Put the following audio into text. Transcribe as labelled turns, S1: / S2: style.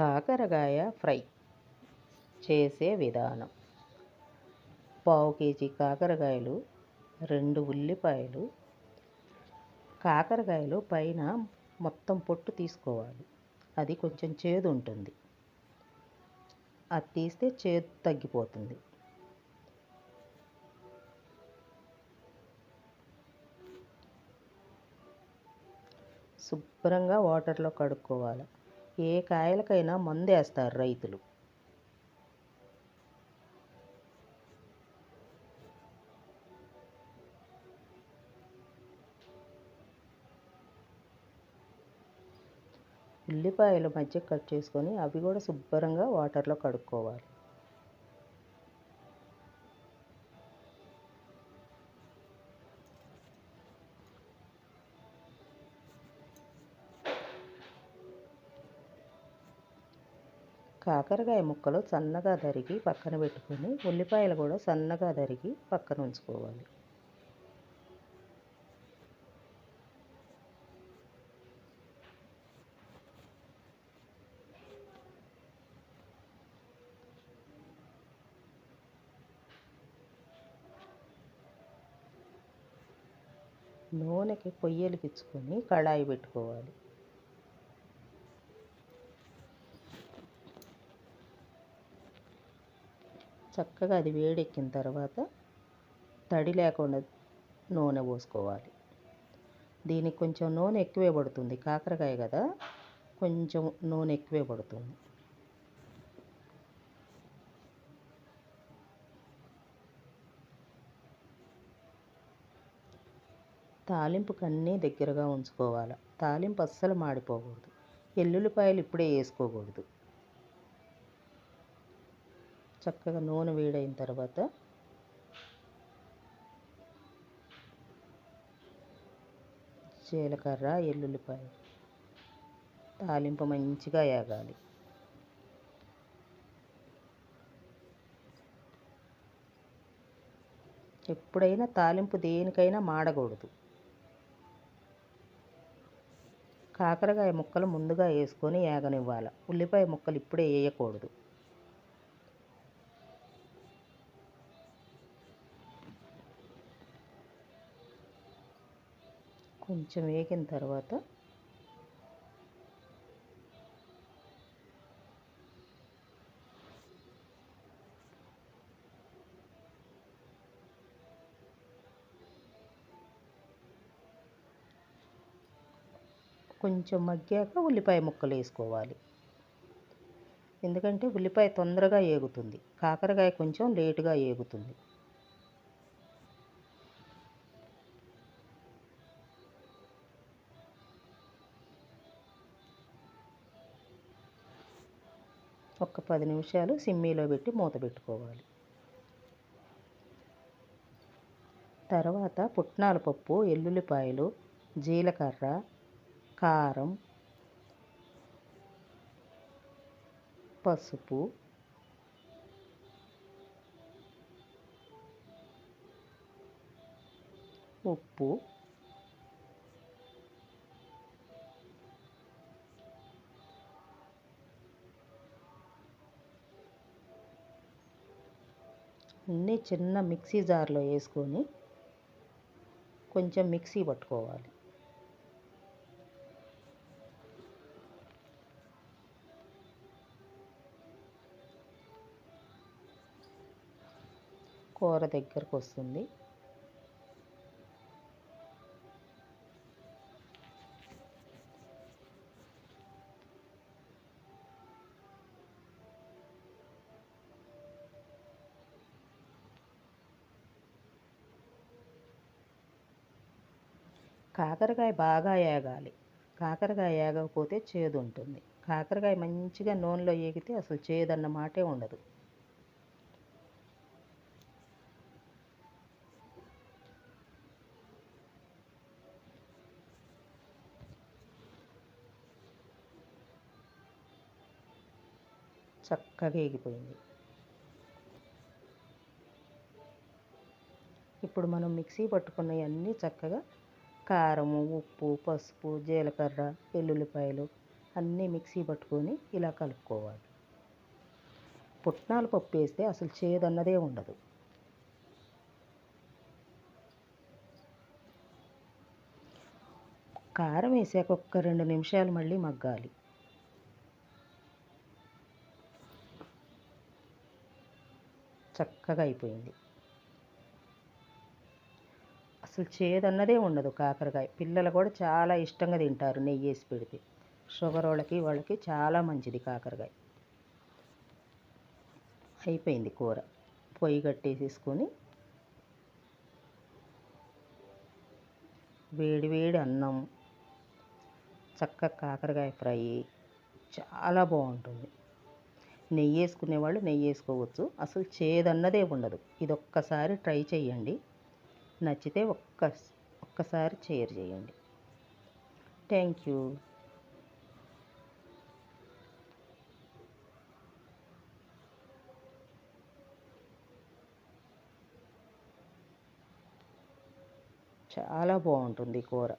S1: కాకరకాయ ఫ్రై చేసే విధానం. పావు కేజీ కాకరకాయలు రెండు ఉల్లిపాయలు. కాకరకాయలు పైన మొత్తం పొట్టు తీసుకోవాలి. అది కొంచెం చేదు ఉంటుంది. అది తీస్తే చేదు తగ్గిపోతుంది. శుభ్రంగా వాటర్లో కడుక్కోవాలి. ఏ కాయలకైనా మందు వేస్తారు రైతులు. ఉల్లిపాయలు మధ్య కట్ చేసుకొని అవి కూడా శుభ్రంగా వాటర్లో కడుక్కోవాలి. కాకరకాయ ముక్కలు సన్నగా తరిగి పక్కన పెట్టుకొని ఉల్లిపాయలు కూడా సన్నగా తరిగి పక్కన ఉంచుకోవాలి. నూనెకి పొయ్యి వెలిగించుకొని కడాయి పెట్టుకోవాలి. చక్కగా అది వేడెక్కిన తర్వాత తడి లేకుండా నూనె పోసుకోవాలి. దీనికి కొంచెం నూనె ఎక్కువే పడుతుంది. కాకరకాయ కదా కొంచెం నూనె ఎక్కువే పడుతుంది. తాలింపు అన్నీ దగ్గరగా ఉంచుకోవాలి. తాలింపు అస్సలు మాడిపోకూడదు. ఎల్లుల్లిపాయలు ఇప్పుడే వేసుకోకూడదు. చక్కగా నూనె వేడైన తర్వాత జీలకర్ర ఎల్లుల్లిపాయ తాలింపు మంచిగా వేగాలి ఎప్పుడైనా తాలింపు దేనికైనా మాడకూడదు. కాకరకాయ ముక్కలు ముందుగా వేసుకొని ఏగనివ్వాలి ఉల్లిపాయ ముక్కలు ఇప్పుడే వేయకూడదు. కొంచెం వేగిన తర్వాత కొంచెం మగ్గాక ఉల్లిపాయ ముక్కలు వేసుకోవాలి. ఎందుకంటే ఉల్లిపాయ తొందరగా ఏగుతుంది. కాకరకాయ కొంచెం లేటుగా ఏగుతుంది. ఒక పది నిమిషాలు సిమ్మీలో పెట్టి మూత పెట్టుకోవాలి. తర్వాత పుట్నాల పప్పు ఎల్లుల్లిపాయలు జీలకర్ర కారం పసుపు ఉప్పు అన్నీ చిన్న మిక్సీ జార్లో వేసుకొని కొంచెం మిక్సీ పట్టుకోవాలి. కూర దగ్గరకు వస్తుంది. కాకరకాయ బాగా ఏగాలి. కాకరకాయ ఏగకపోతే చేదు ఉంటుంది కాకరకాయ మంచిగా నూనెలో ఏగితే అసలు చేదన్న మాటే ఉండదు. చక్కగా ఏగిపోయింది. ఇప్పుడు మనం మిక్సీ పట్టుకున్నవన్నీ చక్కగా కారము ఉప్పు పసుపు జీలకర్ర వెల్లుల్లిపాయలు అన్నీ మిక్సీ పట్టుకొని ఇలా కలుపుకోవాలి. పుట్నాల పప్పు వేస్తే అసలు చేదన్నదే ఉండదు. కారం వేసాక ఒక్క రెండు నిమిషాలు మళ్ళీ మగ్గాలి. చక్కగా అయిపోయింది. అసలు చేదన్నదే ఉండదు కాకరకాయ. పిల్లలు కూడా చాలా ఇష్టంగా తింటారు నెయ్యి వేసి పెడితే. షుగర్ వాళ్ళకి వాళ్ళకి చాలా మంచిది కాకరకాయ. అయిపోయింది కూర. పొయ్యి కట్టేసేసుకొని వేడి వేడి అన్నం చక్క కాకరకాయ ఫ్రై చాలా బాగుంటుంది. నెయ్యి వేసుకునే వాళ్ళు నెయ్యి వేసుకోవచ్చు. అసలు చేదన్నదే ఉండదు. ఇది ఒక్కసారి ట్రై చేయండి. నచ్చితే ఒక్క ఒక్కసారి షేర్ చేయండి. Thank you. చాలా బాగుంటుంది కూర.